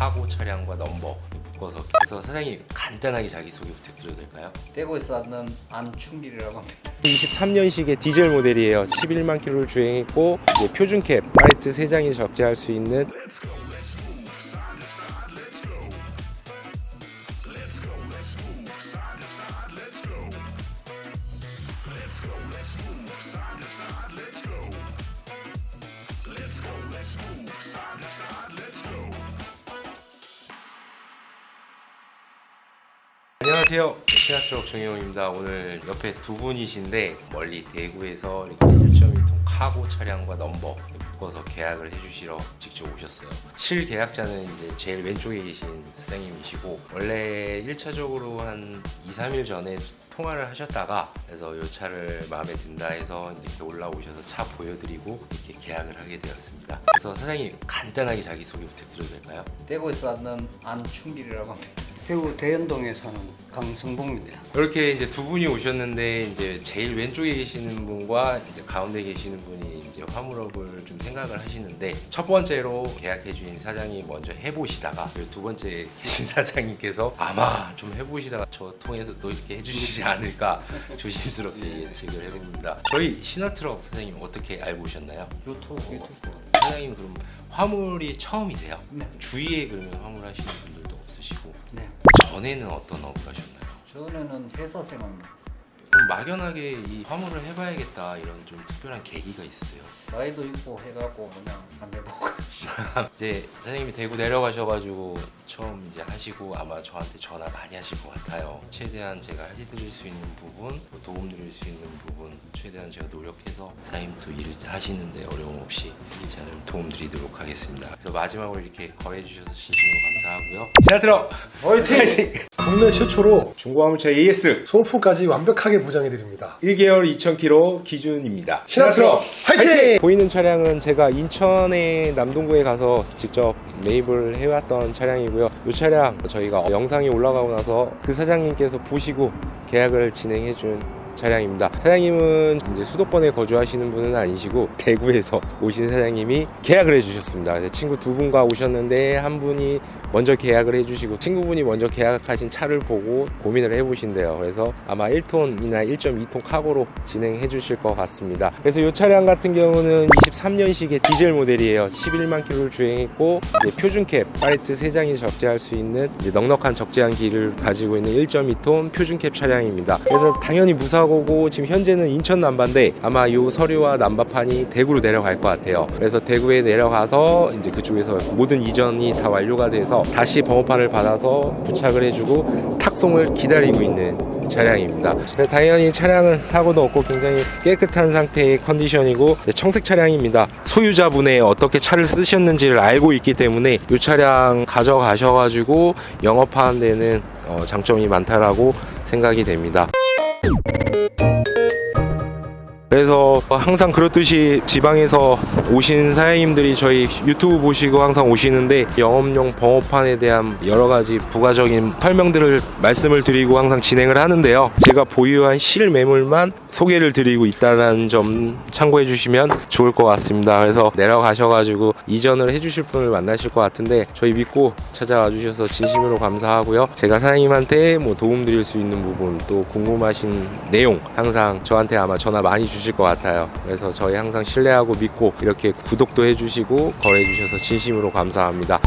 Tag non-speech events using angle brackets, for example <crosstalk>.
카고 차량과 넘버 묶어서 그래서 사장님 간단하게 자기소개 부탁드려도 될까요? 대구에서 왔는 안충길이라고 합니다. 23년식의 디젤 모델이에요. 11만 킬로를 주행했고 이제 표준 캡 라이트 3장이 적재할 수 있는 안녕하세요. 신화트럭 정혜용입니다. 오늘 옆에 두 분이신데 멀리 대구에서 이렇게 1.2톤 카고 차량과 넘버 묶어서 계약을 해주시러 직접 오셨어요. 실 계약자는 이제 제일 왼쪽에 계신 사장님이시고 원래 1차적으로 한 2, 3일 전에 통화를 하셨다가 그래서 이 차를 마음에 든다 해서 이제 이렇게 올라오셔서 차 보여드리고 이렇게 계약을 하게 되었습니다. 그래서 사장님 간단하게 자기소개 부탁드려도 될까요? 대구에서 왔는 안충길이라고 합니다. 대구 대연동에 사는 강성봉입니다. 이렇게 이제 두 분이 오셨는데 이제 제일 왼쪽에 계시는 분과 이제 가운데 계시는 분이 이제 화물업을 좀 생각을 하시는데 첫 번째로 계약해 주신 사장이 먼저 해보시다가 두 번째 <laughs> 계신 사장님께서 아마 좀 해보시다가 저 통해서 또 이렇게 해주시지 않을까 <laughs> 조심스럽게 예측을 해봅니다. 저희 신화트럭 사장님 어떻게 알고 오셨나요? 유튜브 유튜브. 사장님 그럼 화물이 처음이세요? 네. 주위에 그러면 화물 하시는 네. 전에는 어떤 업을 하셨나요? 전에는 회사 생활 그럼 막연하게 이 화물을 해봐야겠다 이런 좀 특별한 계기가 있으세요? 나이도 있고 해갖고 그냥 안 해보고 <laughs> 이제 사장님이 대구 내려가셔가지고 처음 이제 하시고 아마 저한테 전화 많이 하실 것 같아요. 최대한 제가 해드릴 수 있는 부분, 뭐 도움 드릴 수 있는 부분 최대한 제가 노력해서 사장님 또 일을 하시는데 어려움 없이 좀 도움 드리도록 하겠습니다. 그래서 마지막으로 이렇게 거래해 주셔서 진심으로 감사하고요. 신화트럭 화이팅! 국내 최초로 중고화물차 AS 소모품까지 완벽하게 보장해드립니다. 1개월 2,000km 기준입니다. 신화트럭 화이팅! 보이는 차량은 제가 인천의 남동구에 가서 직접 매입을 해왔던 차량이고요. 이 차량 저희가 영상이 올라가고 나서 그 사장님께서 보시고 계약을 진행해준 차량입니다. 사장님은 이제 수도권에 거주하시는 분은 아니시고 대구에서 오신 사장님이 계약을 해주셨습니다. 친구 두 분과 오셨는데 한 분이 먼저 계약을 해주시고 친구분이 먼저 계약하신 차를 보고 고민을 해보신대요. 그래서 아마 1톤이나 1.2톤 카고로 진행해 주실 것 같습니다. 그래서 이 차량 같은 경우는 23년식의 디젤 모델이에요. 11만 킬로를 주행했고 이제 표준 캡 파이트 3장이 적재할 수 있는 넉넉한 적재한 기를 가지고 있는 1.2톤 표준 캡 차량입니다. 그래서 당연히 무사 고고 지금 현재는 인천 남바인데 아마 이 서류와 남바판이 대구로 내려갈 것 같아요. 그래서 대구에 내려가서 이제 그쪽에서 모든 이전이 다 완료가 돼서 다시 번호판을 받아서 부착을 해주고 탁송을 기다리고 있는 차량입니다. 당연히 차량은 사고도 없고 굉장히 깨끗한 상태의 컨디션이고 청색 차량입니다. 소유자분의 어떻게 차를 쓰셨는지를 알고 있기 때문에 이 차량 가져가셔가지고 영업하는 데는 어, 장점이 많다라고 생각이 됩니다. 그래서 항상 그렇듯이 지방에서 오신 사장님들이 저희 유튜브 보시고 항상 오시는데 영업용 번호판에 대한 여러 가지 부가적인 설명들을 말씀을 드리고 항상 진행을 하는데요. 제가 보유한 실매물만 소개를 드리고 있다는 점 참고해 주시면 좋을 것 같습니다. 그래서 내려가셔가지고 이전을 해주실 분을 만나실 것 같은데 저희 믿고 찾아와 주셔서 진심으로 감사하고요. 제가 사장님한테 뭐 도움 드릴 수 있는 부분 또 궁금하신 내용 항상 저한테 아마 전화 많이 주실 것 같아요. 그래서 저희 항상 신뢰하고 믿고 이렇게 구독도 해주시고 거래해 주셔서 진심으로 감사합니다.